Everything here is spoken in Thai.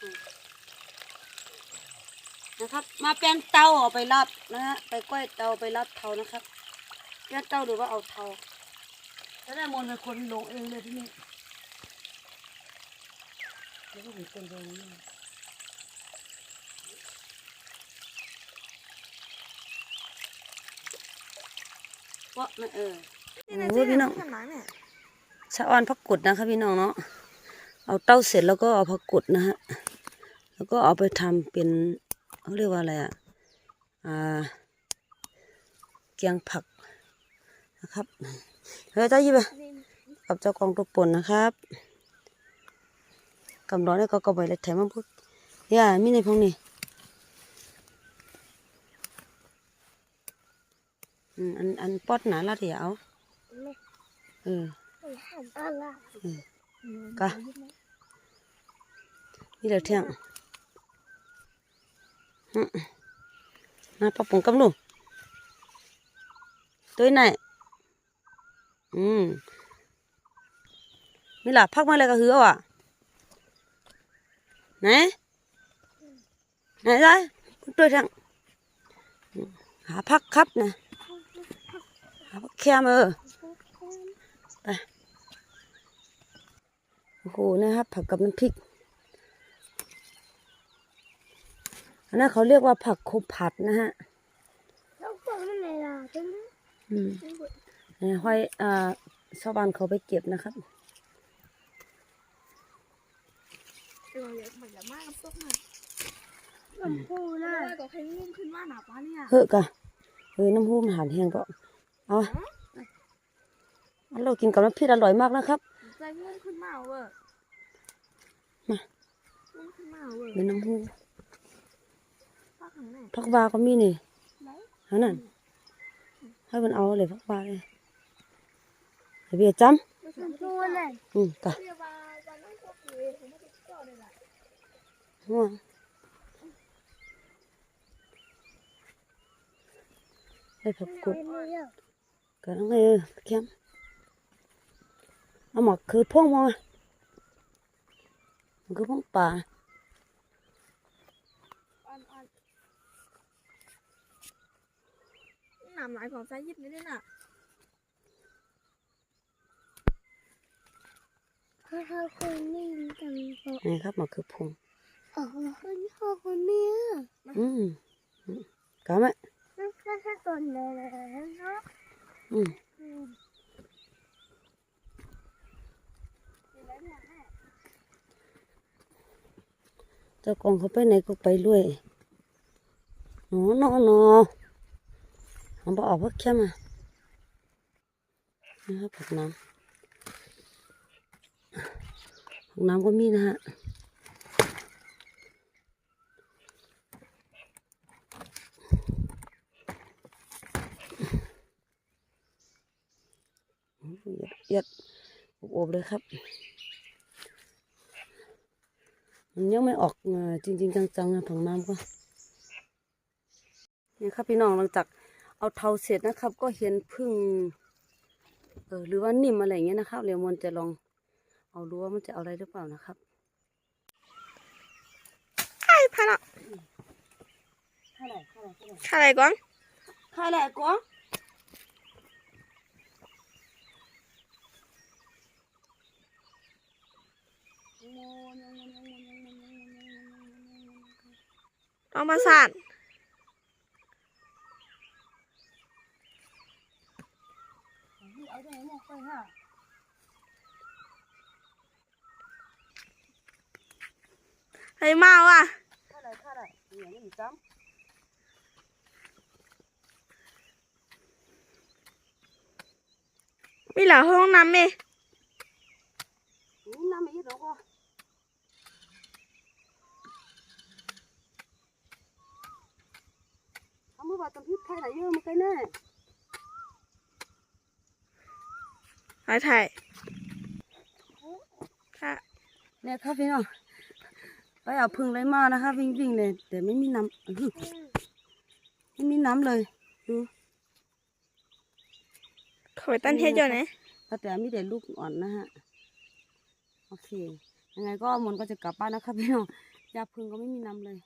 อืมนะครับ มาแปลงเตาเอาไปรับนะฮะไปก้อยเตาไปรับเตานะครับแปลงเตาหรือว่าเอาเตาแล้วได้มนต์เป็นคนลงเองเลยที่นี่แล้วก็เป็นคนลงนี่เพราะไม่เออโอ้ยพี่น้องชะออนผักกุดนะคะพี่น้องเนาะเอาเต้าเสร็จแล้วก็เอาผักกุดนะฮะ แล้วก็เอาไปทำเป็นเขาเรียกว่าอะไรอะอ่าเกียงผักนะครับเฮ้ยเจ้ายี่ไปกับเจ้ากองตุกป่นนะครับกำร้อนนี่ก็กระบอยเลยแถมมาพูดย่ามีในพงนี่อืมอันอันปอดหนาละเดี๋ยวเอาเออกะนี่เดี๋ยวเที่ยงอื มมาปะปงกับลูกตัวไหนอืมนี่ล่ะพักมาเลยก็หือเอาอะไหนไหนได้ตัวที่ยงหาพักครับนะหาพักแคมเออไปโอ้โหนะครับผักกับน้ำพริก อันนั้นเขาเรียกว่าผักโคผัดนะฮะแล้วฟังมันไหนล่ะใช่ไหมอืมเนี่ยห้อยอ่าชาวบ้านเขาไปเก็บนะครับเออเหมือนจะมากกับพวกมันลำพูนะก็แค่งุ่มขึ้นมาหนาป้าเนี่ยเฮ้ยกะเฮ้ยน้ำหูมันหันแห้งก็เอาอันเรากินกับน้ำพริกอร่อยมากนะครับใจงุ่มขึ้นมาเว้ยมางุ่มขึ้นมาเว้ยเฮ้ยน้ำหูป้าขังไหน พักวาก็มีนี่ไหนอันนั้นให้มันเอาเลยพักวาเลยเดี๋ยวเบียร์จลำพูเลยำอืมกะเรียกว่าวันนั้นก็คือผมไม่ได้เจาะเลยล่ะห่วงได้ผักกุดก็ต้องเออเข้มเอาหมอกคือพ่วงมามันคือพ่วงป่า อ่อ นอ่อนหนามหลายของใจยิบนี่ด้วยน่ะเขาเขาคนนี้จังเขานี่ครับหมอกคือพวงอ๋อคนเขาคนนี้อืมอืมกะไหมนั่นแค่แค่ตัวเล็กเนาะอืมเจ้ากองเขาไปไหนก็ไปด้วยหนอหนอหนอ เอาบอออกพักเข้มอะนะครับผักน้ำผักน้ำก็มีนะฮะยัดๆอบเลยครับ มันยังไม่ออกเอ่อจริง ๆ จังๆนะผังน้ำก็นี่ครับพี่น้องหลังจาก เอาเทาเสร็จนะครับ ก็เห็นพึ่งเออหรือว่านิ่มอะไรอย่างเงี้ยนะครับเดี๋ยวมันจะลองเอาดูว่ามันจะเอาอะไรหรือเปล่านะครับไอ้พะละค่าอะไรค่าอะไรค่าอะไรอะไรก่อนค่าอะไรกวางเอามาสั่นเอาไปไหนหมดไปฮะเฮ้ยมาว่ะค่าอะไรค่าอะไรอย่างนี้จ้ำมีเหล่าห้องน้ำไหมนี่น้ำไม่เยอะหรอกว่ะทำมือบาดตำพิษใครไหนเยอะ มันใครแน่ถ่ายถ่ายค่ะเนี่ยครับพี่น้องไปเอาพึ่งเลยมานะคะวิ่งวิ่งเลยแต่ไม่มีน้ำอื้อหือไม่มีน้ำเลยดูขอไปตั้นเทศอยู่ไหนก็แต่มีแต่ลูกอ่อนนะฮะโอเคยังไงก็มนต์ก็จะกลับบ้านนะครับพี่น้องยาพึงก็ไม่มีน้ำเลย